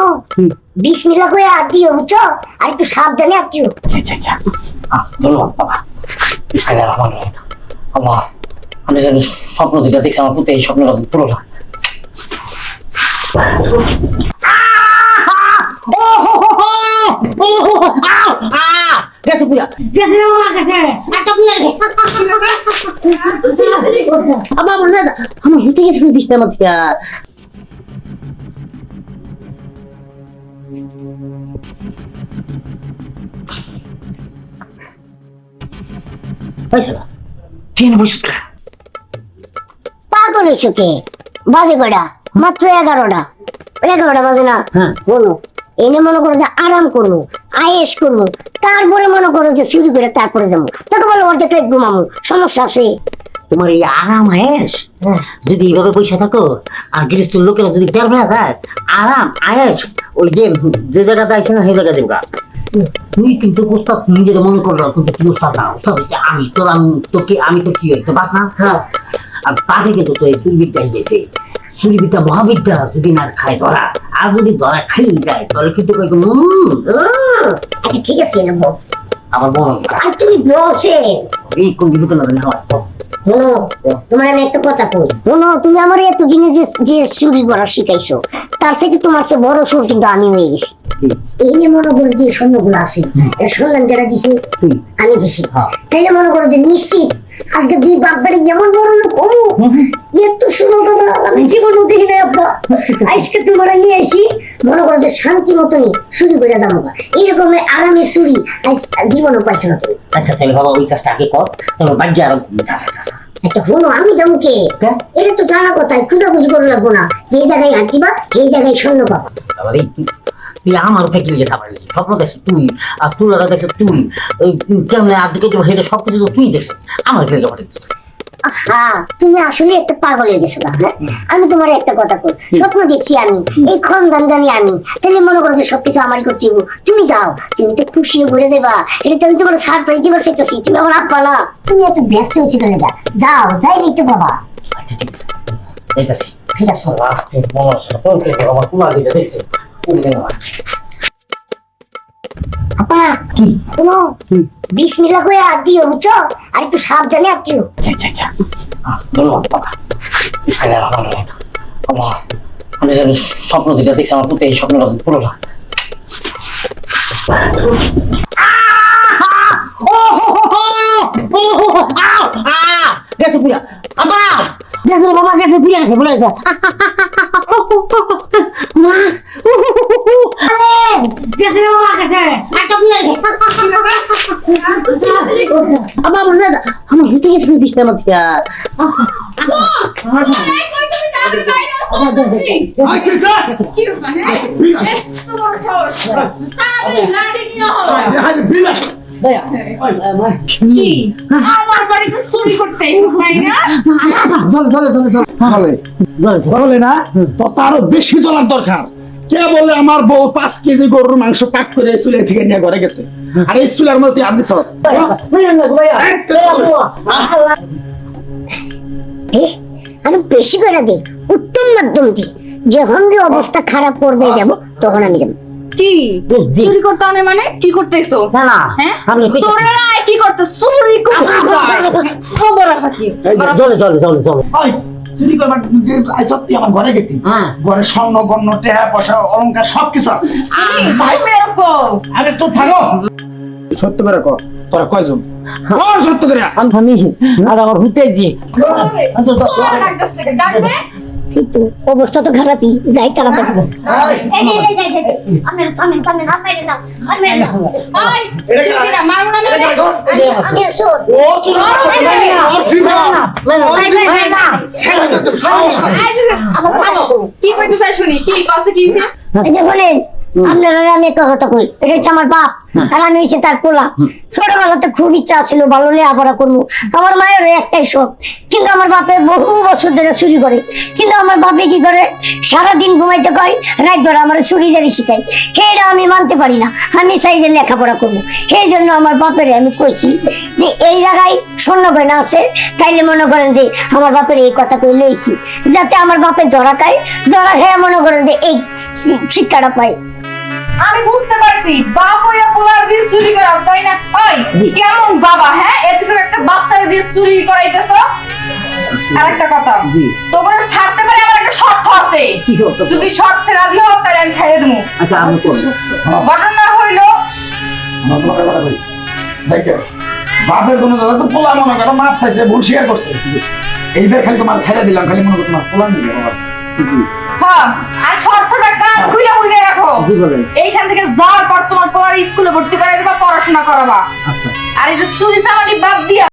শোনো বিসমিল্লাহ করে আর দিও বুঝছ? আর একটু সাবধানে আর দিও। বাবা। আল্লাহ আমি যেন স্বপ্ন যেটা দেখছি আমার পুতে এই স্বপ্নটা পুরো না। গেছে পুরা। আমার মনে হয় আমার হতে গেছে তুই এনে বসে থাক। পাগল হয়েছো কে? বাজে কটা মাত্র এগারোটা। এগারোটা বাজে না? হ্যাঁ। বলো। এনে মনে করো যে আরাম করব আয়েস করব তারপরে মনে করো যে চুরি করে তারপরে যাব। তাকে বলো ওর দেখলে ঘুমাবো। সমস্যা আছে? তোমার এই আরাম আয়েস যদি এইভাবে পয়সা থাকো আর গৃহস্থ লোকেরা যদি টের পেয়ে যায় আরাম আয়েস ওই যে যে জায়গাতে আছে না সেই জায়গা দেবো তুই কিন্তু প্রস্তাব নিজের মনে করল কিন্তু প্রস্তাব না প্রস্তাব আমি তোর আমি তোকে আমি তো কি হইতে পার না হ্যাঁ। আর তাকে কিন্তু তো এই সুরবিদ্যা গেছে। সুরবিদ্যা মহাবিদ্যা যদি না খায় ধরা আর যদি ধরা খাই যায় তাহলে কিন্তু কই আচ্ছা ঠিক আছে আমার হয় আর তুমি বলছে এই কোন বিপদ না হয় শোনো তোমার আমি একটা কথা কই। শোনো তুমি আমার এত জিনিস যে যে চুরি করা শিখাইছো তার সাথে তোমার সে বড় সুর কিন্তু আমি হয়ে গেছি। এই নিয়ে মনে করো যে স্বর্ণগুলো আছে এটা শুনলাম যারা দিছে আমি দিছি। তাইলে মনে করো যে নিশ্চিত আজকে দুই বাপ বাড়ি যেমন বড় লোক হব এত সুন্দর বাবা আমি জীবনও দেখি না আব্বা। আজকে তোমার নিয়ে আসি মনে করো যে শান্তি মতনই চুরি করে যাব। এইরকম আরামে চুরি জীবনও পাইছো না তুমি। আচ্ছা তাহলে বাবা ওই কাজটা আগে কর তোমার বাড়ি আর যা হলো আমি যাব কে? এটা তো জানা কথা খুঁজাখুঁজি করে লাগবো না। যে জায়গায় হাঁটিবা এই জায়গায় স্বর্ণ পাবা। এই তুই আমার উপরে কি গেছে স্বপ্ন দেখছ তুই আর তুই দেখছ তুই। কেমন আর দিকে সেটা সব কিছু তুই দেখছ। আমার কি জমা তুমি আসলে একটা পাগল হয়ে গেছো? আমি তোমার একটা কথা কই স্বপ্ন দেখছি আমি এই খন্দান জানি আমি। তাহলে মনে করো যে সবকিছু আমারই হইবো। তুমি যাও তুমি তো খুশি হয়ে ঘুরে যাবা। এটা তো আমি তোমার সার পাই দিবার ফেতেছি তুমি আমার আব্বা না। তুমি এত ব্যস্ত হয়েছি কেন যা যাও যাই লিখতে বাবা। আচ্ছা ঠিক আছে। ঠিক আছে। আমার দেখছে? আপা কি? শোনো বিসমিল্লাহ করে আর দিও বুঝছ? আর একটু সাবধানে আর দিও। আচ্ছা আচ্ছা আচ্ছা বাবা। আল্লাহ আমি যেন স্বপ্ন যেটা দেখছি আমার পুতে এই স্বপ্নটা পুরো না গেছে পুরা। গেছে বাবা গেছে পুরা গেছে পুরা গেছে। মা গেছে রে বাবা গেছে একটা পুরা গেছে আমার মনে হয় আমার হতে গেছে দিস না আমাকে আরে। বেশি চলার দরকার। কে বলে আমার বউ পাঁচ কেজি গরুর মাংস পাক করে চুলে থেকে নিয়ে ঘরে গেছে? আর এই চুলের মধ্যে আদমি চল আরও বেশি করে দে উত্তম মাধ্যম দি যখন যে অবস্থা খারাপ করবে যাব তখন আমি যাব। কি? চুরি করতে মানে? কি করতেছো? না না হ্যাঁ কি করতে চুরি করতে খবর রাখা কি চলো চলো চলো চলো। চুরি করবার আই সত্যি আমার ঘরে গেছি হ্যাঁ। ঘরে স্বর্ণ গণ্য টেহা পয়সা অলংকার সবকিছু আছে। আরে চুপ থাকো। সত্য করে কর তোরা কয়জন? কর সত্য করে। আমি আর আমার হুতেছি কিন্তু অবস্থা তো খারাপই। যাই। আমি কি কইতে চাই শুনি? কি কষ্ট কি হইছে? এই যে বলেন আপনারা আমি একটা কথা কই। এটা হচ্ছে আমার বাপ আর আমি হচ্ছে তার পোলা। ছোটবেলাতে খুব ইচ্ছা ছিল ভালো লেখাপড়া করব। আমার মায়ের একটাই শখ। কিন্তু আমার বাপে বহু বছর ধরে চুরি করে। কিন্তু আমার বাপে কি করে? সারাদিন ঘুমাইতে কয় রাত ধরে আমার চুরি জারি শিখাই এটা আমি মানতে পারি না। আমি চাই যে লেখাপড়া করব। সেই জন্য আমার বাপের আমি কইছি যে এই জায়গায় স্বর্ণ গয়না আছে তাইলে মনে করেন যে আমার বাপের এই কথা কই লইছি। যাতে আমার বাপের ধরা খায় ধরা খেয়ে মনে করেন যে এই শিক্ষাটা পাই আমি বুঝতে পারছি বাপ হইয়া পোলার দিয়ে চুরি করা তাই না? ওই কেমন বাবা হ্যাঁ? এতটুকু একটা বাচ্চারে দিয়ে চুরি করাইতেছ? আরেকটা কথা জি। তোকে ছাড়তে পারে আমার একটা শর্ত আছে। যদি শর্তে রাজি হও তাহলে আমি ছেড়ে দেবো। আচ্ছা আমি করব। ঘটনা হইল বাপের জন্য দাদা তো পোলা মনে করো মাপ চাইছে ভুল স্বীকার করছে। এইবার খালি তোমার ছেড়ে দিলাম খালি মনে করো তোমার পোলা নিয়ে বাবা হ্যাঁ আর শর্তটা কান খুলে খুলে রাখো। জি বলেন। এইখান থেকে যাওয়ার পর তোমার পর স্কুলে ভর্তি করে দেবা পড়াশোনা করাবা। আচ্ছা। আর এই যে চুরি সামানি বাদ দিয়া